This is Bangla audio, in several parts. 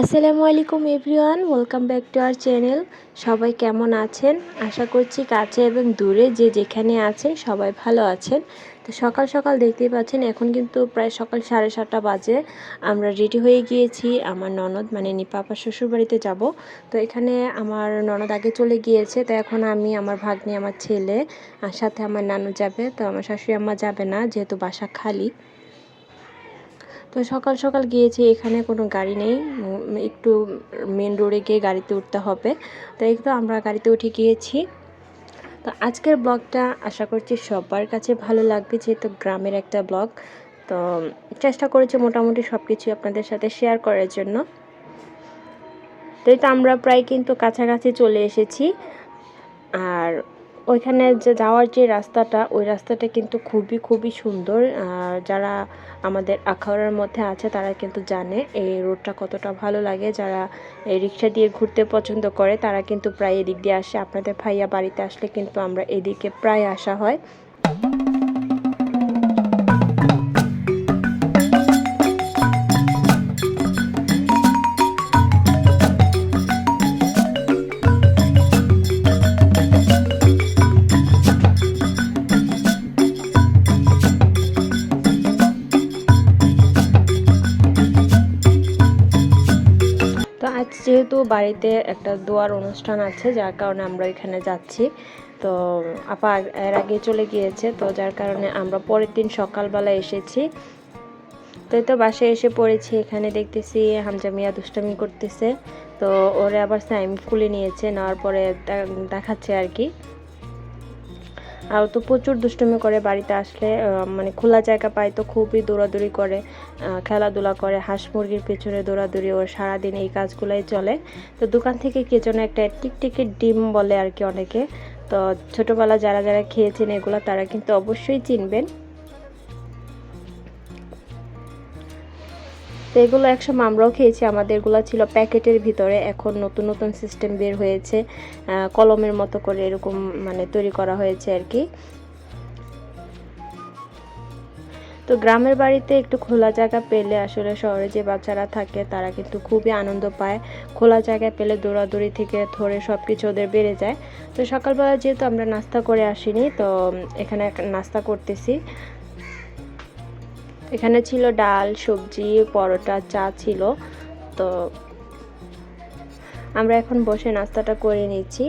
আসসালামু আলাইকুম everyone, welcome back to our channel. সবাই কেমন আছেন? আশা করছি কাছে এবং দূরে যে যেখানে আছেন, সবাই ভালো আছেন। তো সকাল সকাল দেখতেই পাচ্ছেন, এখন কিন্তু প্রায় সকাল সাড়ে সাতটা বাজে। আমরা রেডি হয়ে গিয়েছি, আমার ননদ মানে নিপাপা শ্বশুরবাড়িতে যাব। তো এখানে আমার ননদ আগে চলে গিয়েছে, তো এখন আমি, আমার ভাগ্নি, আমার ছেলে, আর সাথে আমার নানু যাবে। তো আমার শাশুড়ি আম্মা যাবে না, যেহেতু বাসা খালি। তো সকাল সকাল গিয়েছি, এখানে কোনো গাড়ি নেই। একটু মেন রোডে গিয়ে গাড়িতে উঠতে হবে। তো এই তো আমরা গাড়িতে উঠে গিয়েছি। তো আজকের ব্লগটা আশা করছি সবার কাছে ভালো লাগবে, যেহেতু গ্রামের একটা ব্লগ। তো চেষ্টা করেছি মোটামুটি সব কিছু আপনাদের সাথে শেয়ার করার জন্য। তো তো আমরা প্রায় কিন্তু কাছাকাছি চলে এসেছি। আর ওইখানে যে যাওয়ার যে রাস্তাটা, ওই রাস্তাটা কিন্তু খুবই খুবই সুন্দর। যারা আমাদের আখাউড়ার মধ্যে আছে, তারা কিন্তু জানে এই রোডটা কতটা ভালো লাগে। যারা এই রিক্সা দিয়ে ঘুরতে পছন্দ করে, তারা কিন্তু প্রায় এদিক দিয়ে আসে। আপনাদের ভাইয়া বাড়িতে আসলে কিন্তু আমরা এদিকে প্রায় আসা হয়। যেহেতু বাড়িতে একটা দোয়ার অনুষ্ঠান আছে, যার কারণে আমরা এখানে যাচ্ছি। তো আপা এর আগে চলে গিয়েছে, তো যার কারণে আমরা পরের দিন সকালবেলা এসেছি। তো তো বাসায় এসে পড়েছি, এখানে দেখতেছি হামজা মিয়া দুষ্টামি করতেছে। তো ওরে আবার সাইম খুলে নিয়েছে, নেওয়ার পরে দেখাচ্ছে আর কি। আর তো প্রচুর দুষ্টুমি করে বাড়িতে আসলে মানে খোলা জায়গা পায় তো খুবই দৌড়াদৌড়ি করে খেলাধুলা করে, হাঁস মুরগির পেছনে দৌড়াদৌড়ি ওর সারাদিন এই কাজগুলোই চলে। তো দোকান থেকে কে যেন একটা টিকটিকির ডিম বলে আর কি অনেকে। তো ছোটোবেলা যারা যারা খেয়েছেন এগুলো তারা কিন্তু অবশ্যই চিনবেন। তো এগুলো একসময় আমরাও খেয়েছি আমাদের এগুলো ছিল প্যাকেটের ভিতরে। এখন নতুন নতুন সিস্টেম বের হয়েছে কলমের মতো করে এরকম মানে তৈরি করা হয়েছে আর কি। তো গ্রামের বাড়িতে একটু খোলা জায়গা পেলে আসলে শহরে যে বাচ্চারা থাকে তারা কিন্তু খুবই আনন্দ পায়। খোলা জায়গা পেলে দৌড়াদৌড়ি থেকে ধরে সব কিছু ওদের বেড়ে যায়। তো সকালবেলা যেহেতু আমরা নাস্তা করে আসিনি, তো এখানে নাস্তা করতেছি। এখানে ছিল ডাল, সবজি, পরোটা, চা ছিল। তো আমরা এখন বসে নাস্তাটা করে নিচ্ছি।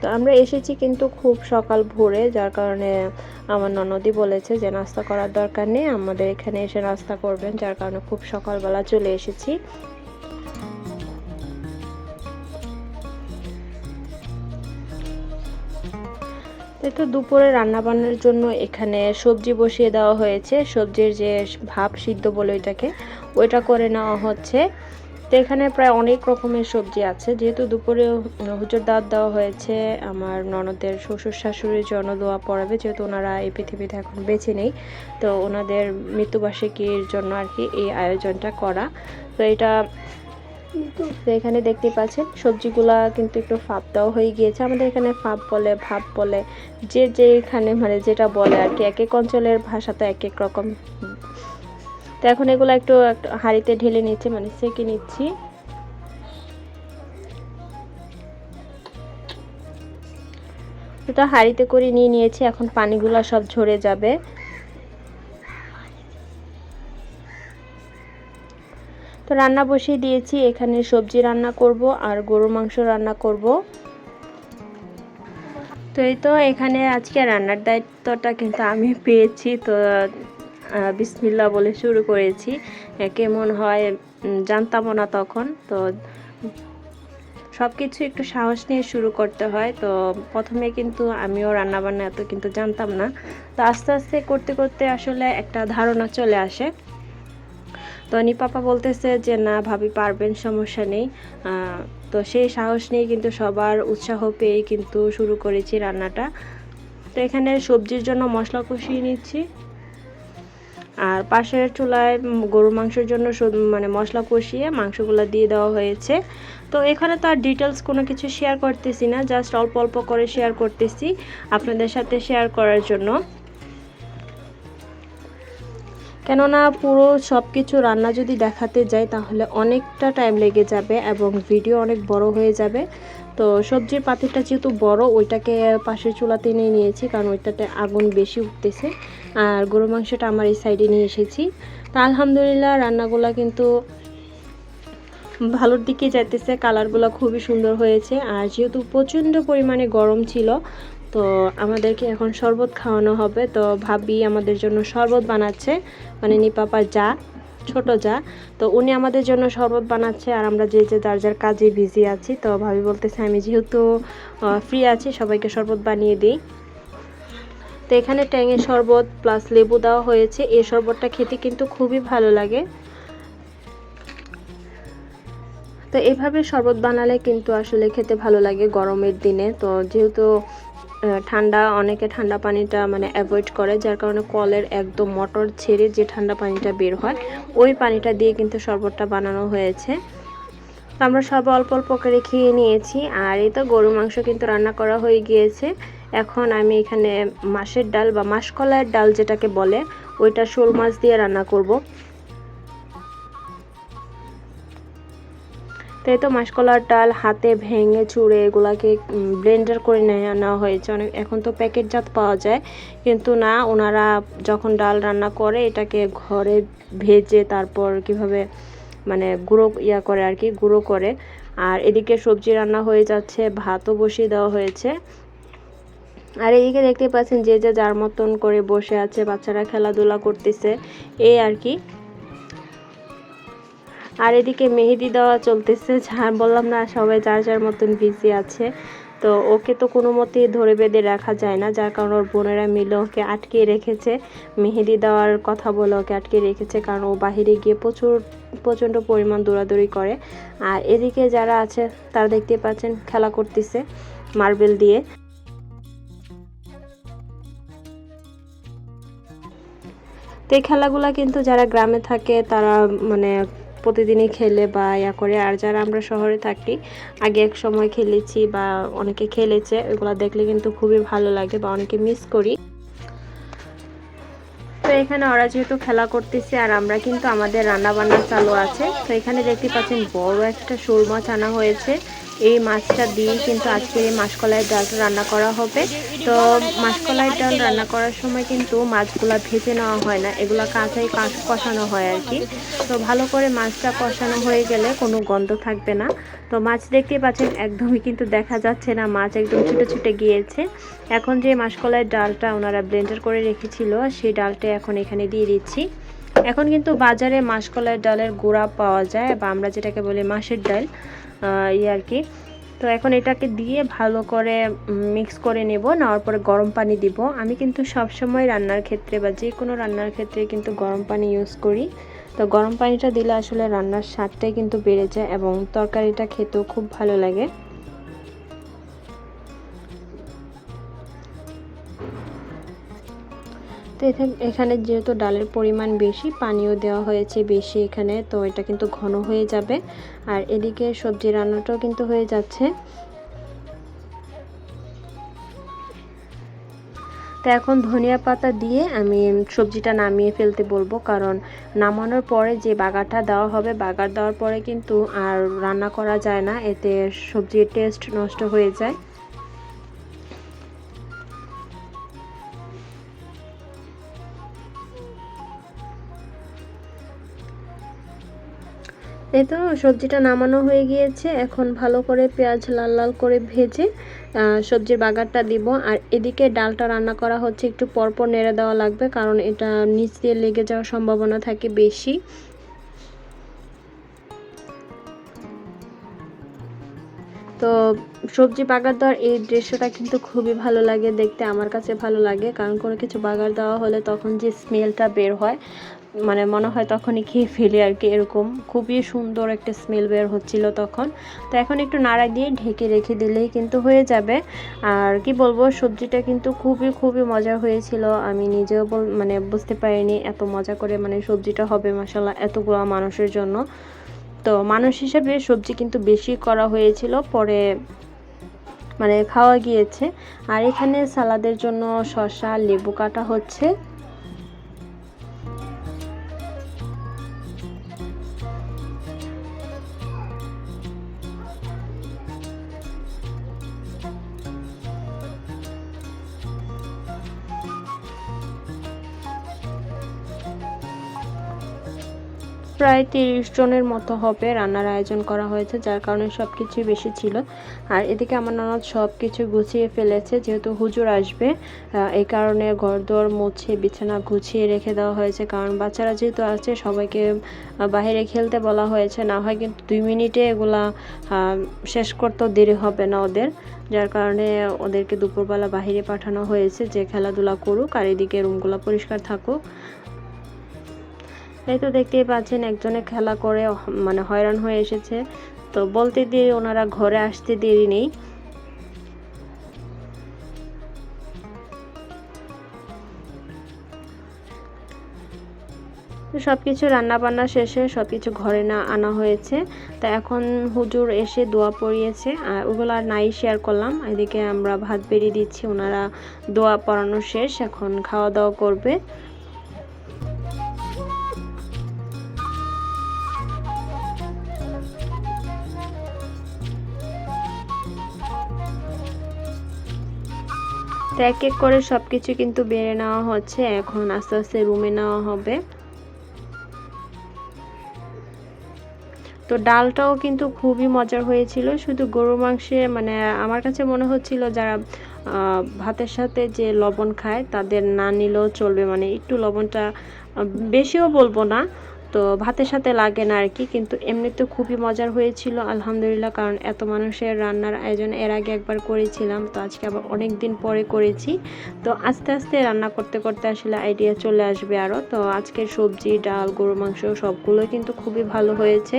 তো আমরা এসেছি কিন্তু খুব সকাল ভোরে, যার কারণে আমার ননদি বলেছে যে নাস্তা করার দরকার নেই। আমাদের এখানে এসে নাস্তা করবেন, যার কারণে খুব সকালবেলা চলে এসেছি। তো দুপুরে রান্না বান্নার জন্য এখানে সবজি বসিয়ে দেওয়া হয়েছে। সবজির যে ভাপ সিদ্ধ বলে ওইটাকে, ওইটা করে নেওয়া হচ্ছে। তো এখানে প্রায় অনেক রকমের সবজি আছে। যেহেতু দুপুরে হুজুর দাঁত দেওয়া হয়েছে, আমার ননদের শ্বশুর শাশুড়ির জন্য দোয়া পড়াবে, যেহেতু ওনারা এই পৃথিবীতে এখন বেঁচে নেই, তো ওনাদের মৃত্যুবার্ষিকীর জন্য আর কি এই আয়োজনটা করা। তো এটা তো এখানে দেখতে পাচ্ছেন, সবজিগুলা কিন্তু একটু ফাপ দেওয়া হয়ে গিয়েছে। আমাদের এখানে ফাপ বলে, ভাপ বলে, যে যে এখানে মানে যেটা বলে আর কি, এক এক অঞ্চলের ভাষা তো এক এক রকম। তো এখন এগুলো একটু হাঁড়িতে ঢেলে নিচ্ছে মানে সেকে নিচ্ছি। তো হাঁড়িতে করে নিয়ে নিয়েছি, এখন পানিগুলো সব ঝরে যাবে। তো রান্না বসিয়ে দিয়েছি। এখানে সবজি রান্না করব আর গরুর মাংস রান্না করব। তো এই তো এখানে আজকে রান্নার দায়িত্বটা কিন্তু আমি পেয়েছি। তো বিসমিল্লা বলে শুরু করেছি। কেমন হয় জানতামও না তখন। তো সব কিছু একটু সাহস নিয়ে শুরু করতে হয়। তো প্রথমে কিন্তু আমিও রান্নাবান্না এত কিন্তু জানতাম না। তো আস্তে আস্তে করতে করতে আসলে একটা ধারণা চলে আসে। তো পাপা বলতেছে যে, না ভাবি, পারবেন, সমস্যা নেই। তো সেই সাহস নিয়ে কিন্তু সবার উৎসাহ পেয়ে কিন্তু শুরু করেছি রান্নাটা। তো এখানে সবজির জন্য মশলা কষিয়ে নিচ্ছি। আর পাশের চুলায় গরুর মাংসের জন্য মানে মশলা কষিয়ে মাংসগুলো দিয়ে দেওয়া হয়েছে। তো এখানে তো আর ডিটেলস কোনো কিছু শেয়ার করতেছি না জাস্ট অল্প অল্প করে শেয়ার করতেছি আপনাদের সাথে শেয়ার করার জন্য। কেননা পুরো সব কিছু রান্না যদি দেখাতে যাই, তাহলে অনেকটা টাইম লেগে যাবে এবং ভিডিও অনেক বড় হয়ে যাবে। তো সবজির পাতিটা যেহেতু বড়, ওইটাকে পাশের চুলাতে নিয়ে নিয়েছি, কারণ ওইটাতে আগুন বেশি উঠতেছে। আর গরু মাংসটা আমার এই সাইডে নিয়ে এসেছি। তা আলহামদুলিল্লাহ রান্নাগুলো কিন্তু ভালোর দিকে যাইতেছে কালারগুলো খুবই সুন্দর হয়েছে। আর যেহেতু প্রচণ্ড পরিমাণে গরম ছিল তো আমাদেরকে এখন শরবত খাওয়ানো হবে। তো ভাবি আমাদের জন্য শরবত বানাচ্ছে মানে নিপাপার যা, ছোট যা। তো উনি আমাদের জন্য শরবত বানাচ্ছে আর আমরা যে যে যার যার কাজে বিজি আছি। তো ভাবি বলতেছে, আমি যেহেতু ফ্রি আছি, সবাইকে শরবত বানিয়ে দিই। তো এখানে ট্যাঙের শরবত প্লাস লেবু দেওয়া হয়েছে। এই শরবতটা খেতে কিন্তু খুবই ভালো লাগে। তো এভাবে শরবত বানালে কিন্তু আসলে খেতে ভালো লাগে গরমের দিনে। তো যেহেতু ঠান্ডা, অনেকে ঠান্ডা পানিটা মানে অ্যাভয়েড করে, যার কারণে কলের একদম মটর ছেড়ে যে ঠান্ডা পানিটা বের হয়, ওই পানিটা দিয়ে কিন্তু শরবতটা বানানো হয়েছে। আমরা সব অল্প অল্প করে খেয়ে নিয়েছি, আর এই তো গরু মাংস কিন্তু রান্না করা হয়ে গিয়েছে। এখন আমি এখানে মাছের ডাল বা মাসকলাইয়ের ডাল যেটাকে বলে, ওইটা শোল মাছ দিয়ে রান্না করব। তো এই তো মাসকলার ডাল, হাতে ভেঙে চুড়ে এগুলাকে ব্লেন্ডার করে নেওয়া হয়েছে। অনেক, এখন তো প্যাকেটজাত পাওয়া যায়। কিন্তু না, ওনারা যখন ডাল রান্না করে, এটাকে ঘরে ভেজে তারপর কীভাবে মানে গুঁড়ো ইয়া করে আর কি, গুঁড়ো করে। আর এদিকে সবজি রান্না হয়ে যাচ্ছে, ভাতও বসিয়ে দেওয়া হয়েছে। আর এদিকে দেখতে পাচ্ছেন যে যে যার মতন করে বসে আছে, বাচ্চারা খেলাধুলা করতেছে এই আর কি। আর এদিকে মেহেদি দেওয়া চলতেছে। যার বললাম না, সবাই যার যার মতন বিজি আছে। তো ওকে তো কোনো মতেই ধরে বেঁধে রাখা যায় না, যার কারণে ওর বোনেরা মিলে ওকে আটকে রেখেছে। মেহেদি দেওয়ার কথা বলে ওকে আটকে রেখেছে, কারণ ও বাহিরে গিয়ে প্রচুর, প্রচণ্ড পরিমাণ দৌড়াদৌড়ি করে। আর এদিকে যারা আছে, তারা দেখতে পাচ্ছেন খেলা করতেছে মার্বেল দিয়ে। তো এই খেলাগুলা কিন্তু যারা গ্রামে থাকে, তারা মানে প্রতিদিনই খেলে বা ইয়া করে। আর যারা আমরা শহরে থাকি, আগে এক সময় খেলেছি বা অনেকে খেলেছে, ওইগুলো দেখলে কিন্তু খুবই ভালো লাগে বা অনেকে মিস করি। তো এখানে ওরা যেহেতু খেলা করতেছে আর আমরা কিন্তু আমাদের রান্না বান্না চালু আছে, তো এখানে দেখতে পাচ্ছেন বড় একটা শোল মাছ আনা হয়েছে। এই মাছটা দিয়ে কিন্তু আজকে এই মাসকলাইয়ের ডালটা রান্না করা হবে। তো মাসকলাইয়ের ডাল রান্না করার সময় কিন্তু মাছগুলা ভেজে নেওয়া হয় না, এগুলো কাঁচাই কষানো হয় আর কি। তো ভালো করে মাছটা কষানো হয়ে গেলে কোনো গন্ধ থাকবে না। তো মাছ দেখতে পাচ্ছেন, একদমই কিন্তু দেখা যাচ্ছে না, মাছ একদম ছুটে ছুটে গিয়েছে। এখন যে মাসকলাইয়ের ডালটা ওনারা ব্লেন্ডার করে রেখেছিল, সেই ডালটা এখন এখানে দিয়ে দিচ্ছি। এখন কিন্তু বাজারে মাসকলাইয়ের ডালের গুঁড়া পাওয়া যায় বা আমরা যেটাকে বলি মাসের ডাল ইয়ে আর কি। তো এখন এটাকে দিয়ে ভালো করে মিক্স করে নেব, নেওয়ার পরে গরম পানি দিব। আমি কিন্তু সব সময় রান্নার ক্ষেত্রে বা যে কোনো রান্নার ক্ষেত্রে কিন্তু গরম পানি ইউজ করি। তো গরম পানিটা দিলে আসলে রান্নার স্বাদটাই কিন্তু বেড়ে যায় এবং তরকারিটা খেতেও খুব ভালো লাগে। তো এখানে যেহেতু ডালের পরিমাণ বেশি, পানিও দেওয়া হয়েছে বেশি এখানে, তো এটা কিন্তু ঘন হয়ে যাবে। আর এদিকে সবজি রান্নাটাও কিন্তু হয়ে যাচ্ছে। তো এখন ধনিয়া পাতা দিয়ে আমি সবজিটা নামিয়ে ফেলতে বলব, কারণ নামানোর পরে যে বাগারটা দেওয়া হবে, বাগার দেওয়ার পরে কিন্তু আর রান্না করা যায় না, এতে সবজির টেস্ট নষ্ট হয়ে যায়। এই তো সবজিটা নামানো হয়ে গিয়েছে। এখন ভালো করে পেঁয়াজ লাল লাল করে ভেজে সবজির বাগারটা দিব। আর এদিকে ডালটা রান্না করা হচ্ছে, একটু পরপর নেড়ে দেওয়া লাগবে, কারণ এটা নিচ দিয়ে লেগে যাওয়ার সম্ভাবনা থাকে বেশি। তো সবজি বাগার দেওয়ার এই দৃশ্যটা কিন্তু খুবই ভালো লাগে, দেখতে আমার কাছে ভালো লাগে। কারণ কোনো কিছু বাগার দেওয়া হলে তখন যে স্মেলটা বের হয় মানে মনে হয় তখনই খেয়ে ফেলি আর কি এরকম। খুবই সুন্দর একটা স্মেল বের হচ্ছিল তখন। তো এখন একটু নাড়া দিয়ে ঢেকে রেখে দিলেই কিন্তু হয়ে যাবে। আর কি বলব, সবজিটা কিন্তু খুবই খুবই মজার হয়েছিল। আমি নিজেও মানে বুঝতে পারিনি এত মজা করে মানে সবজিটা হবে মশালা এতগুলো মানুষের জন্য। তো মানুষ হিসাবে সবজি কিন্তু বেশি করা হয়েছিল, পরে মানে খাওয়া গিয়েছে। আর এখানে সালাদের জন্য শসা, লেবু কাটা হচ্ছে। প্রায় তিরিশ জনের মতো হবে রান্নার আয়োজন করা হয়েছে, যার কারণে সব কিছুই বেশি ছিল। আর এদিকে আমার ননদ সব কিছু গুছিয়ে ফেলেছে, যেহেতু হুজুর আসবে এই কারণে ঘরদোর মুছে, বিছানা গুছিয়ে রেখে দেওয়া হয়েছে। কারণ বাচ্চারা যেহেতু আছে, সবাইকে বাইরে খেলতে বলা হয়েছে। না হয় কিন্তু দুই মিনিটে এগুলা শেষ করতেও দেরি হবে না ওদের। যার কারণে ওদেরকে দুপুরবেলা বাইরে পাঠানো হয়েছে যে খেলাধুলা করুক, আর এদিকে রুমগুলো পরিষ্কার থাকুক। এই তো দেখতেই পাচ্ছেন একজনে খেলা করে মানে হয়রান হয়ে এসেছে। তো বলতে দিয়ে ওনারা ঘরে আসতে দেরি নেই। সব কিছু রান্না বান্না শেষে সব কিছু ঘরে না আনা হয়েছে। তা এখন হুজুর এসে দোয়া পড়িয়েছে। আর ওগুলো আর নাই শেয়ার করলাম। এদিকে আমরা ভাত বেরিয়ে দিচ্ছি, ওনারা দোয়া পড়ানো শেষ, এখন খাওয়া দাওয়া করবে। তো এক এক করে সব কিছু কিন্তু বেড়ে নেওয়া হচ্ছে। এখন আস্তে আস্তে রুমে নেওয়া হবে। তো ডালটাও কিন্তু খুবই মজার হয়েছিল। শুধু গরু মাংসে মানে আমার কাছে মনে হচ্ছিল যারা ভাতের সাথে যে লবণ খায়, তাদের না নিলেও চলবে। মানে একটু লবণটা বেশিও বলব না। তো ভাতের সাথে লাগে না আর কি, কিন্তু এমনিতে খুবই মজার হয়েছিল, আলহামদুলিল্লাহ, কারণ এত মানুষের রান্নার আয়োজন এর আগে একবার করেছিলাম, তো আজকে আবার অনেক দিন পরে করেছি। তো আস্তে আস্তে রান্না করতে করতে আসলে আইডিয়া চলে আসবে আরও তো আজকের সবজি, ডাল গরু মাংস সবগুলো কিন্তু খুবই ভালো হয়েছে।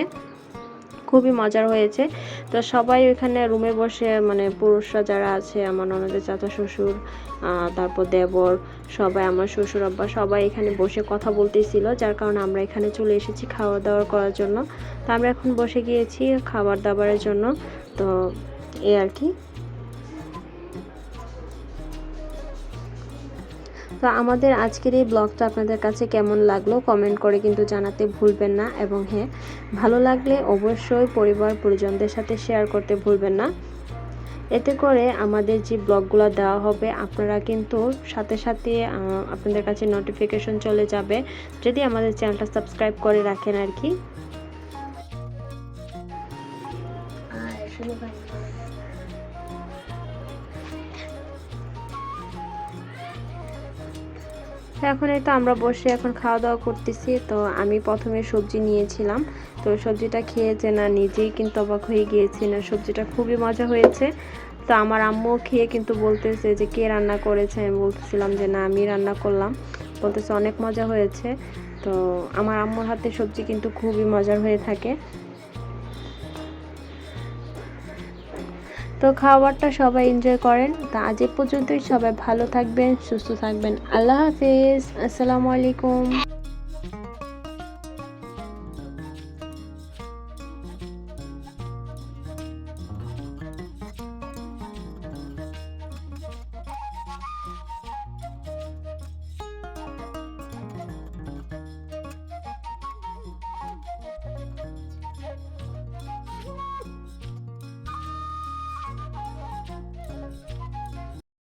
খুবই মজার হয়েছে। তো সবাই ওইখানে রুমে বসে মানে পুরুষরা যারা আছে, আমার ননদের চাচা, শ্বশুর তারপর দেবর, সবাই, আমার শ্বশুর আব্বা সবাই এখানে বসে কথা বলতেছিল, যার কারণে আমরা এখানে চলে এসেছি খাওয়া দাওয়া করার জন্য। তো আমরা এখন বসে গিয়েছি খাবার দাবারের জন্য। তো এই আর কি। তো আমাদের আজকের এই ব্লগটা আপনাদের কাছে কেমন লাগল কমেন্ট করে কিন্তু জানাতে ভুলবেন না এবং হ্যাঁ ভালো লাগলে অবশ্যই পরিবার পরিজনদের সাথে শেয়ার করতে ভুলবেন না। এতে করে আমাদের যে ব্লগগুলো দেওয়া হবে, আপনারা কিন্তু সাথে সাথে আপনাদের কাছে নোটিফিকেশন চলে যাবে। যদি আমাদের চ্যানেলটা সাবস্ক্রাইব করে রাখেন আর কি। তো এখন এই তো আমরা বসে এখন খাওয়া দাওয়া করতেছি। তো আমি প্রথমে সবজি নিয়েছিলাম। তো সবজিটা খেয়েছে না নিজেই কিন্তু অবাক হয়ে গিয়েছি না, সবজিটা খুবই মজা হয়েছে। তো আমার আম্মু খেয়ে কিন্তু বলতেছে যে, কে রান্না করেছে? আমি বলতেছিলাম যে, না, আমি রান্না করলাম। বলতেছে, অনেক মজা হয়েছে। তো আমার আম্মুর হাতে সবজি কিন্তু খুবই মজার হয়ে থাকে। তো খাবারটা সবাই এনজয় করেন। তা আজ পর্যন্তই সবাই ভালো থাকবেন, সুস্থ থাকবেন। আল্লাহ হাফিজ। আসসালামু আলাইকুম।